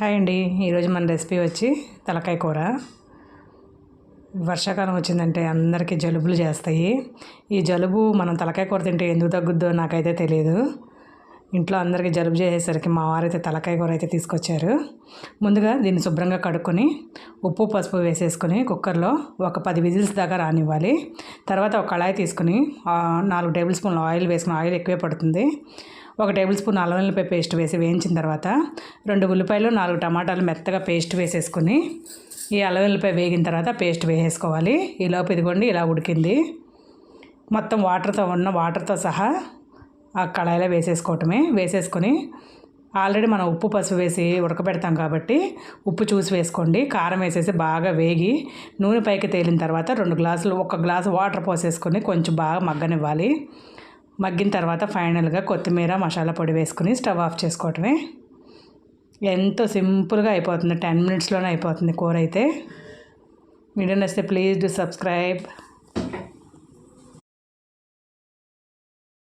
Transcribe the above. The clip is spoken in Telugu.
హాయ్ అండి. ఈరోజు మన రెసిపీ వచ్చి తలకాయ కూర. వర్షాకాలం వచ్చిందంటే అందరికీ జలుబులు చేస్తాయి. ఈ జలుబు మనం తలకాయ కూర తింటే ఎందుకు తగ్గుద్దో నాకైతే తెలియదు ఇంట్లో అందరికీ జలుబు చేసేసరికి మా వారైతే తలకాయ కూర అయితే తీసుకొచ్చారు. ముందుగా దీన్ని శుభ్రంగా కడుక్కొని ఉప్పు పసుపు వేసేసుకొని కుక్కర్లో ఒక పది విజిల్స్ దాకా రానివ్వాలి. తర్వాత ఒక కళాయి తీసుకుని నాలుగు టేబుల్ స్పూన్లు ఆయిల్ వేసుకుని ఆయిల్ ఎక్కువే పడుతుంది. ఒక టేబుల్ స్పూన్ అల్లం వెల్లిపాయ పేస్ట్ వేసి వేయించిన తర్వాత రెండు ఉల్లిపాయలు నాలుగు టమాటాలు మెత్తగా పేస్ట్ వేసేసుకుని ఈ అల్లం వెల్లిపాయ వేగిన తర్వాత పేస్ట్ వేసేసుకోవాలి. ఈ లోపు ఇదిగోండి ఇలా ఉడికింది. మొత్తం వాటర్తో ఉన్న వాటర్తో సహా ఆ కళాయిలో వేసేసుకోవటమే. వేసేసుకొని ఆల్రెడీ మనం ఉప్పు పసుపు వేసి ఉడకబెడతాం కాబట్టి ఉప్పు చూసి వేసుకోండి. కారం వేసేసి బాగా వేగి నూనె పైకి తేలిన తర్వాత రెండు గ్లాసులు ఒక గ్లాసు వాటర్ పోసేసుకొని కొంచెం బాగా మగ్గనివ్వాలి. మగ్గిన తర్వాత ఫైనల్గా కొత్తిమీర మసాలా పొడి వేసుకుని స్టవ్ ఆఫ్ చేసుకోవటమే. ఎంతో సింపుల్గా అయిపోతుంది. టెన్ మినిట్స్లోనే అయిపోతుంది కూర అయితే. వీడియో నచ్చితే ప్లీజ్ డూ సబ్స్క్రైబ్.